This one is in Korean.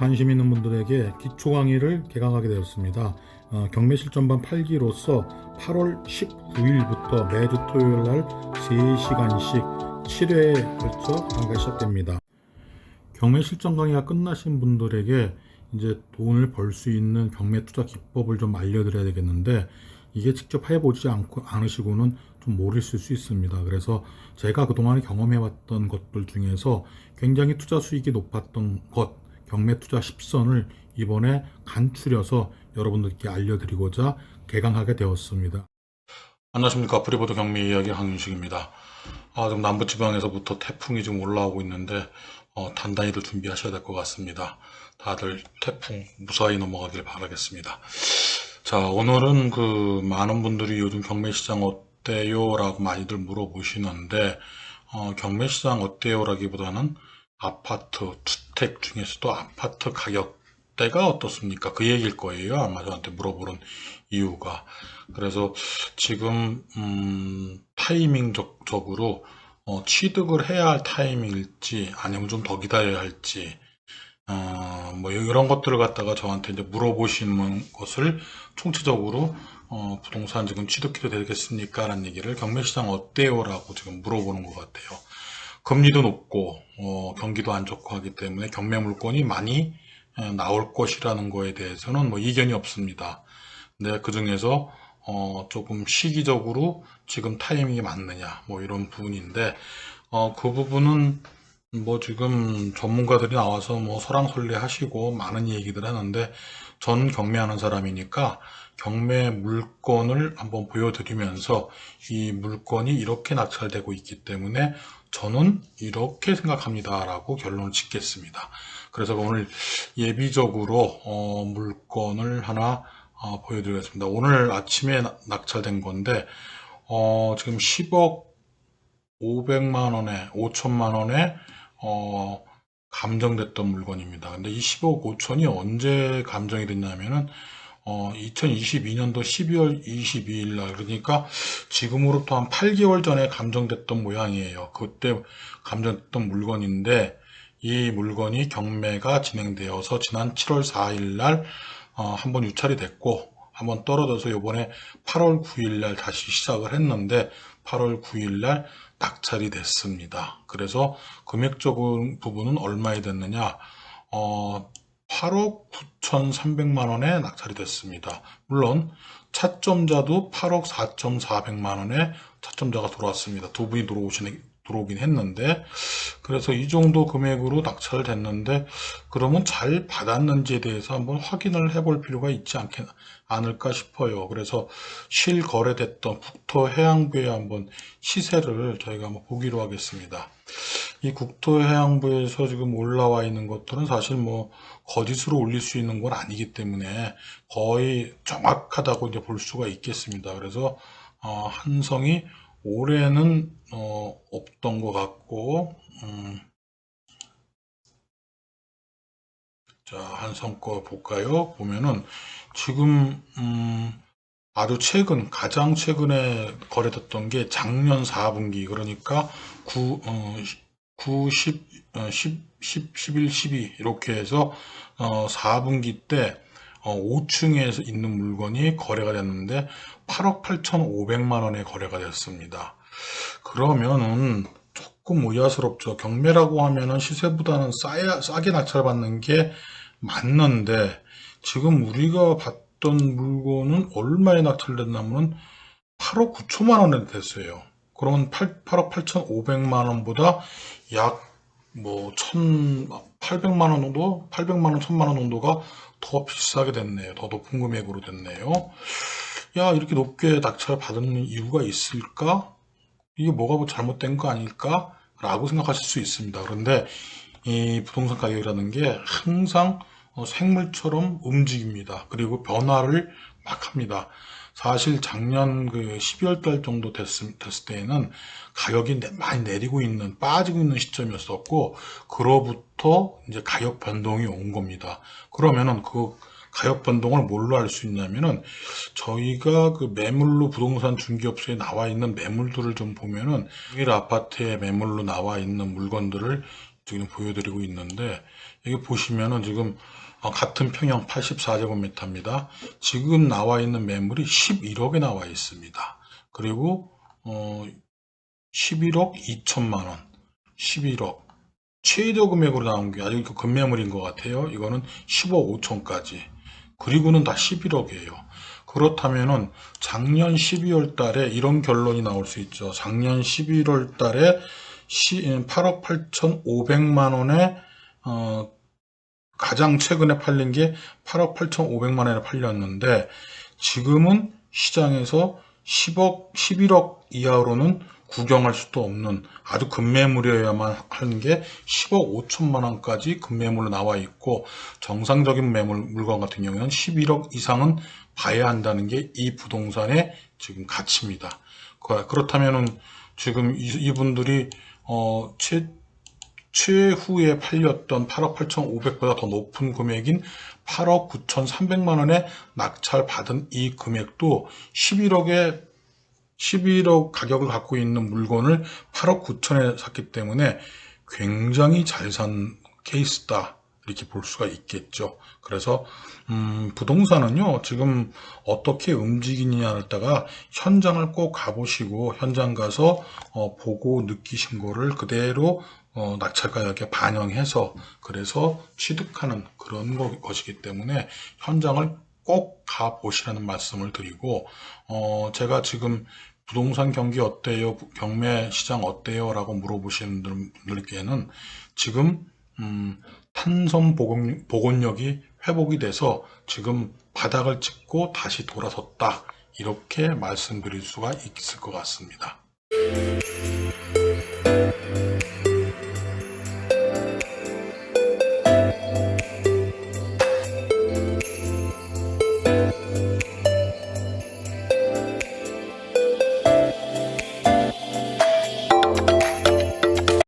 관심 있는 분들에게 기초 강의를 개강하게 되었습니다. 어, 경매 실전반 8기로서 8월 19일부터 매주 토요일 날 3시간씩 7회에 걸쳐 강의가 시작됩니다. 경매 실전 강의가 끝나신 분들에게 이제 돈을 벌 수 있는 경매 투자 기법을 좀 알려드려야 되겠는데 이게 직접 해보지 않고 않으시고는 좀 모르실 수 있습니다. 그래서 제가 그동안에 경험해왔던 것들 중에서 굉장히 투자 수익이 높았던 것, 경매 투자 10선을 이번에 간추려서 여러분들께 알려드리고자 개강하게 되었습니다. 안녕하십니까. 프리보드 경매 이야기 황윤식입니다. 아, 지금 남부지방에서부터 태풍이 좀 올라오고 있는데, 어, 단단히들 준비하셔야 될 것 같습니다. 다들 태풍 무사히 넘어가길 바라겠습니다. 자, 오늘은 그, 많은 분들이 요즘 경매 시장 어때요? 라고 많이들 물어보시는데, 어, 경매 시장 어때요? 라기보다는 아파트, 주택 중에서도 아파트 가격대가 어떻습니까? 그 얘기일 거예요. 아마 저한테 물어보는 이유가. 그래서 지금 음, 타이밍적으로 어, 취득을 해야 할 타이밍일지 아니면 좀 더 기다려야 할지 어, 뭐 이런 것들을 갖다가 저한테 이제 물어보시는 것을 총체적으로 어, 부동산 지금 취득해도 되겠습니까? 라는 얘기를 경매시장 어때요? 라고 지금 물어보는 것 같아요. 금리도 높고 어, 경기도 안 좋고 하기 때문에 경매 물건이 많이 에, 나올 것이라는 거에 대해서는 뭐 이견이 없습니다. 근데 그 중에서 어, 조금 시기적으로 지금 타이밍이 맞느냐, 뭐 이런 부분인데, 어, 그 부분은 뭐 지금 전문가들이 나와서 뭐 설랑설레 하시고 많은 얘기들 하는데, 저는 경매하는 사람이니까 경매 물건을 한번 보여드리면서 이 물건이 이렇게 낙찰되고 있기 때문에 저는 이렇게 생각합니다 라고 결론을 짓겠습니다. 그래서 오늘 예비적으로 어, 물건을 하나 어, 보여드리겠습니다. 오늘 아침에 나- 낙찰된 건데 어, 지금 10억 500만 원에 5천만 원에 어, 감정됐던 물건입니다. 근데 이 10억 5천이 언제 감정이 됐냐면은 어, 2022년도 12월 22일 날 그러니까 지금으로부터 한 8개월 전에 감정됐던 모양이에요. 그때 감정됐던 물건인데 이 물건이 경매가 진행되어서 지난 7월 4일 날 어, 한번 유찰이 됐고 한번 떨어져서 요번에 8월 9일 날 다시 시작을 했는데 8월 9일 날 낙찰이 됐습니다. 그래서 금액적인 부분은 얼마에 됐느냐? 어, 8억 9,300만 원에 낙찰이 됐습니다. 물론 차점자도 8억 4,400만 원에 차점자가 들어왔습니다. 두 분이 들어오신 들어오긴 했는데 그래서 이 정도 금액으로 낙찰됐는데 그러면 잘 받았는지에 대해서 한번 확인을 해볼 필요가 있지 않겠, 않을까 싶어요. 그래서 실거래됐던 국토해양부에 한번 시세를 저희가 한번 보기로 하겠습니다. 이 국토해양부에서 지금 올라와 있는 것들은 사실 뭐 거짓으로 올릴 수 있는 건 아니기 때문에 거의 정확하다고 이제 볼 수가 있겠습니다. 그래서 어, 한성이 올해는 어, 없던 것 같고 음, 자 한성 거 볼까요? 보면은 지금 음, 아주 최근 가장 최근에 거래됐던 게 작년 4분기 그러니까 9, 어, 9, 10, 어, 10, 10, 11, 12 이렇게 해서 어, 4분기 때 어, 5층에 있는 물건이 거래가 됐는데 8억 8,500만 원에 거래가 됐습니다. 그러면은 조금 의아스럽죠. 경매라고 하면은 시세보다는 싸야, 싸게 낙찰받는 게 맞는데 지금 우리가 봤던 물건은 얼마에 낙찰됐냐면은 8억 9천만 원에 됐어요. 그러면 8, 8억 8,500만 원보다 약 뭐 1,800만 원 정도, 800만 원, 1,000만 원 정도가 더 비싸게 됐네요. 더 높은 금액으로 됐네요. 야, 이렇게 높게 낙찰 받은 이유가 있을까? 이게 뭐가 뭐 잘못된 거 아닐까? 라고 생각하실 수 있습니다. 그런데 이 부동산 가격이라는 게 항상 어, 생물처럼 움직입니다. 그리고 변화를 막 합니다. 사실 작년 그 12월 달 정도 됐을, 됐을 때에는 가격이 내- 많이 내리고 있는, 빠지고 있는 시점이었었고, 그로부터 이제 가격 변동이 온 겁니다. 그러면은 그 가격 변동을 뭘로 알 수 있냐면은 저희가 그 매물로 부동산 중개업소에 나와 있는 매물들을 좀 보면은 일 아파트에 매물로 나와 있는 물건들을 지금 보여드리고 있는데 여기 보시면은 지금 어, 같은 평형 84제곱미터입니다. 지금 나와 있는 매물이 11억에 나와 있습니다. 그리고 어, 11억 2천만 원, 11억 최저 금액으로 나온 게 아직 그 금매물인 것 같아요. 이거는 10억 5천까지. 그리고는 다 11억이에요. 그렇다면은 작년 12월 달에 이런 결론이 나올 수 있죠. 작년 11월 달에 8억 8,500만 원에 어, 가장 최근에 팔린 게 8억 8,500만 원에 팔렸는데 지금은 시장에서 10억, 11억 이하로는 구경할 수도 없는 아주 급매물이어야만 하는 게 10억 5천만 원까지 급매물로 나와 있고 정상적인 매물 물건 같은 경우에는 11억 이상은 봐야 한다는 게 이 부동산의 지금 가치입니다. 그- 그렇다면은 지금 이- 이분들이 어, 최, 최후에 팔렸던 8억 8,500보다 더 높은 금액인 8억 9,300만 원에 낙찰 받은 이 금액도 11억에 11억 가격을 갖고 있는 물건을 8억 9천에 샀기 때문에 굉장히 잘 산 케이스다. 이렇게 볼 수가 있겠죠. 그래서 음, 부동산은요 지금 어떻게 움직이느냐를 따가 현장을 꼭 가보시고 현장 가서 어, 보고 느끼신 거를 그대로 어, 낙찰 가격에 반영해서 그래서 취득하는 그런 거- 것이기 때문에 현장을 꼭 가보시라는 말씀을 드리고 어, 제가 지금 부동산 경기 어때요? 경매 시장 어때요? 라고 물어보시는 분들께는 지금 음, 탄선 복원, 력이 회복이 돼서 지금 바닥을 찍고 다시 돌아섰다 이렇게 말씀드릴 수가 있을 것 같습니다.